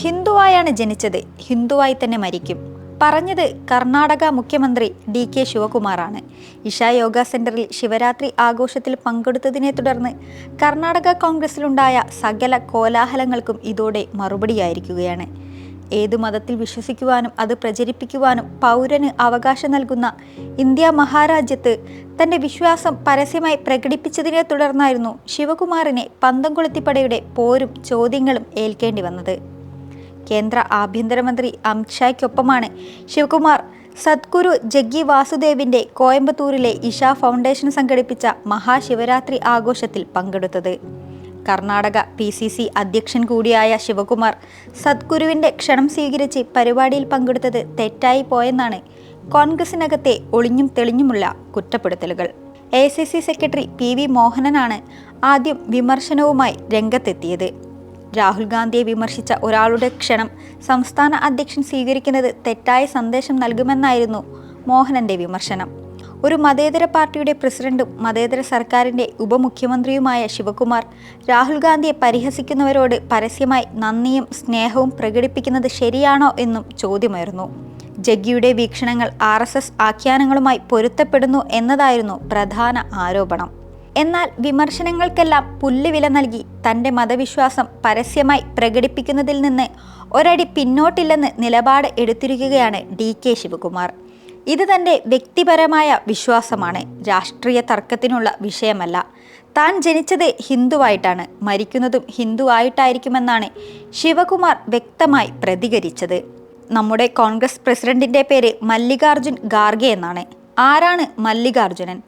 ഹിന്ദുവായാണ് ജനിച്ചത്. ഹിന്ദുവായി തന്നെ മരിക്കും. പറഞ്ഞത് കർണാടക മുഖ്യമന്ത്രി ഡി കെ ശിവകുമാറാണ്. ഇഷ യോഗ സെന്ററിൽ ശിവരാത്രി ആഘോഷത്തിൽ പങ്കെടുത്തതിനെ തുടർന്ന് കർണാടക കോൺഗ്രസിലുണ്ടായ സകല കോലാഹലങ്ങൾക്കും ഇതോടെ മറുപടിയായിരിക്കുകയാണ്. ഏത് മതത്തിൽ വിശ്വസിക്കുവാനും അത് പ്രചരിപ്പിക്കുവാനും പൗരന് അവകാശം നൽകുന്ന ഇന്ത്യ മഹാരാജ്യത്ത് തന്റെ വിശ്വാസം പരസ്യമായി പ്രകടിപ്പിച്ചതിനെ തുടർന്നായിരുന്നു ശിവകുമാറിനെ പന്തംകൊളുത്തിപ്പടയുടെ പോരും ചോദ്യങ്ങളും ഏൽക്കേണ്ടി വന്നത്. കേന്ദ്ര ആഭ്യന്തരമന്ത്രി അമിത്ഷായ്ക്കൊപ്പമാണ് ശിവകുമാർ സദ്ഗുരു ജഗ്ഗി വാസുദേവിന്റെ കോയമ്പത്തൂരിലെ ഇഷ ഫൗണ്ടേഷൻ സംഘടിപ്പിച്ച മഹാശിവരാത്രി ആഘോഷത്തിൽ പങ്കെടുത്തത്. കർണാടക പി സി സി അധ്യക്ഷൻ കൂടിയായ ശിവകുമാർ സദ്ഗുരുവിന്റെ ക്ഷണം സ്വീകരിച്ച് പരിപാടിയിൽ പങ്കെടുത്തത് തെറ്റായി പോയെന്നാണ് കോൺഗ്രസിനകത്തെ ഒളിഞ്ഞും തെളിഞ്ഞുമുള്ള കുറ്റപ്പെടുത്തലുകൾ. A C C secretary P V മോഹനനാണ് ആദ്യം വിമർശനവുമായി രംഗത്തെത്തിയത്. രാഹുൽ ഗാന്ധിയെ വിമർശിച്ച ഒരാളുടെ ക്ഷണം സംസ്ഥാന അധ്യക്ഷൻ സ്വീകരിക്കുന്നത് തെറ്റായ സന്ദേശം നൽകുമെന്നായിരുന്നു മോഹനന്റെ വിമർശനം. ഒരു മതേതര പാർട്ടിയുടെ പ്രസിഡന്റും മതേതര സർക്കാരിന്റെ ഉപമുഖ്യമന്ത്രിയുമായ ശിവകുമാർ രാഹുൽ ഗാന്ധിയെ പരിഹസിക്കുന്നവരോട് പരസ്യമായി നന്ദിയും സ്നേഹവും പ്രകടിപ്പിക്കുന്നത് ശരിയാണോ എന്നും ചോദ്യമായിരുന്നു ജഗ്ഗിയുടെ വീക്ഷണങ്ങൾ ആർ എസ് എസ് ആഖ്യാനങ്ങളുമായി പൊരുത്തപ്പെടുന്നു എന്നതായിരുന്നു പ്രധാന ആരോപണം. എന്നാൽ വിമർശനങ്ങൾക്കെല്ലാം പുല്ലുവില നൽകി തന്റെ മതവിശ്വാസം പരസ്യമായി പ്രകടിപ്പിക്കുന്നതിൽ നിന്ന് ഒരടി പിന്നോട്ടില്ലെന്ന് നിലപാട് എടുത്തിരിക്കുകയാണ് ഡി കെ ശിവകുമാർ. ഇത് തന്റെ വ്യക്തിപരമായ വിശ്വാസമാണ് രാഷ്ട്രീയ തർക്കത്തിനുള്ള വിഷയമല്ല. താൻ ജനിച്ചത് ഹിന്ദുവായിട്ടാണ് മരിക്കുന്നതും ഹിന്ദു ആയിട്ടായിരിക്കുമെന്നാണ് ശിവകുമാർ വ്യക്തമായി പ്രതികരിച്ചത്. നമ്മുടെ കോൺഗ്രസ് പ്രസിഡന്റിന്റെ പേര് മല്ലികാർജുൻ ഖാർഗെ എന്നാണ്. ആരാണ് മല്ലികാർജുനൻ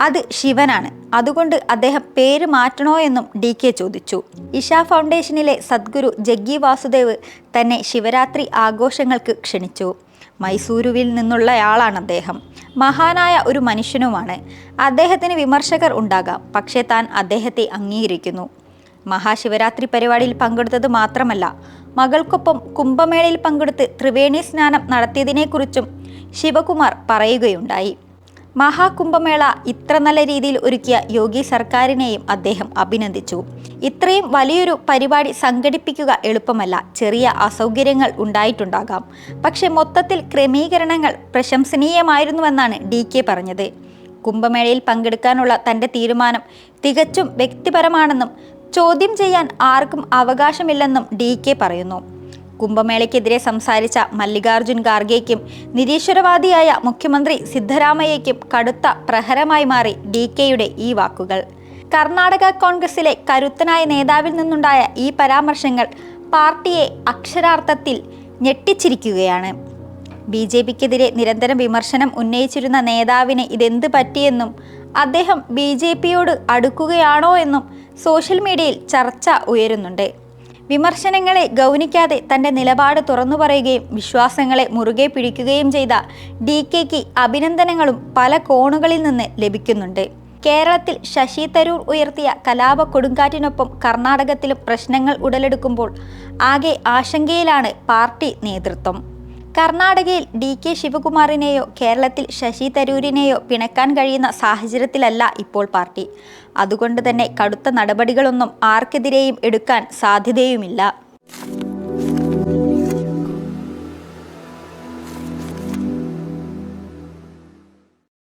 അത് ശിവനാണ്. അതുകൊണ്ട് അദ്ദേഹം പേര് മാറ്റണോ എന്നും ഡി കെ ചോദിച്ചു. ഇഷ ഫൗണ്ടേഷനിലെ സദ്ഗുരു ജഗ്ഗി വാസുദേവ് തന്നെ ശിവരാത്രി ആഘോഷങ്ങൾക്ക് ക്ഷണിച്ചു. മൈസൂരുവിൽ നിന്നുള്ളയാളാണ് അദ്ദേഹം. മഹാനായ ഒരു മനുഷ്യനുമാണ്. അദ്ദേഹത്തിന് വിമർശകർ ഉണ്ടാകാം. പക്ഷേ താൻ അദ്ദേഹത്തെ അംഗീകരിക്കുന്നു. മഹാശിവരാത്രി പരിപാടിയിൽ പങ്കെടുത്തത് മാത്രമല്ല മകൾക്കൊപ്പം കുംഭമേളയിൽ പങ്കെടുത്ത് ത്രിവേണി സ്നാനം നടത്തിയതിനെക്കുറിച്ചും ശിവകുമാർ പറയുകയുണ്ടായി. മഹാകുംഭമേള ഇത്ര നല്ല രീതിയിൽ ഒരുക്കിയ യോഗി സർക്കാരിനെയും അദ്ദേഹം അഭിനന്ദിച്ചു. ഇത്രയും വലിയൊരു പരിപാടി സംഘടിപ്പിക്കുക എളുപ്പമല്ല. ചെറിയ അസൗകര്യങ്ങൾ ഉണ്ടായിട്ടുണ്ടാകാം. പക്ഷേ മൊത്തത്തിൽ ക്രമീകരണങ്ങൾ പ്രശംസനീയമായിരുന്നുവെന്നാണ് ഡി കെ പറഞ്ഞത്. കുംഭമേളയിൽ പങ്കെടുക്കാനുള്ള തന്റെ തീരുമാനം തികച്ചും വ്യക്തിപരമാണെന്നും ചോദ്യം ചെയ്യാൻ ആർക്കും അവകാശമില്ലെന്നും ഡി കെ പറയുന്നു. കുംഭമേളയ്ക്കെതിരെ സംസാരിച്ച മല്ലികാർജുൻ ഖാർഗെയ്ക്കും നിരീശ്വരവാദിയായ മുഖ്യമന്ത്രി സിദ്ധരാമയ്യയ്ക്കും കടുത്ത പ്രഹരമായി മാറി ഡി കെയുടെ ഈ വാക്കുകൾ. കർണാടക കോൺഗ്രസിലെ കരുത്തനായ നേതാവിൽ നിന്നുണ്ടായ ഈ പരാമർശങ്ങൾ പാർട്ടിയെ അക്ഷരാർത്ഥത്തിൽ ഞെട്ടിച്ചിരിക്കുകയാണ്. ബി ജെ പിക്കെതിരെ നിരന്തരം വിമർശനം ഉന്നയിച്ചിരുന്ന നേതാവിന് ഇതെന്ത് പറ്റിയെന്നും അദ്ദേഹം ബി ജെ പിയോട് അടുക്കുകയാണോ എന്നും സോഷ്യൽ മീഡിയയിൽ ചർച്ച ഉയരുന്നുണ്ട്. വിമർശനങ്ങളെ ഗൗനിക്കാതെ തന്റെ നിലപാട് തുറന്നു പറയുകയും വിശ്വാസങ്ങളെ മുറുകെ പിടിക്കുകയും ചെയ്ത ഡി കെക്ക് അഭിനന്ദനങ്ങളും പല കോണുകളിൽ നിന്ന് ലഭിക്കുന്നുണ്ട്. കേരളത്തിൽ ശശി തരൂർ ഉയർത്തിയ കലാപ കൊടുങ്കാറ്റിനൊപ്പം കർണാടകത്തിലും പ്രശ്നങ്ങൾ ഉടലെടുക്കുമ്പോൾ ആകെ ആശങ്കയിലാണ് പാർട്ടി നേതൃത്വം. കർണാടകയിൽ ഡി കെ ശിവകുമാറിനെയോ കേരളത്തിൽ ശശി തരൂരിനെയോ പിണക്കാൻ കഴിയുന്ന സാഹചര്യത്തിലല്ല ഇപ്പോൾ പാർട്ടി. അതുകൊണ്ട് തന്നെ കടുത്ത നടപടികളൊന്നും ആർക്കെതിരെയും എടുക്കാൻ സാധ്യതയുമില്ല.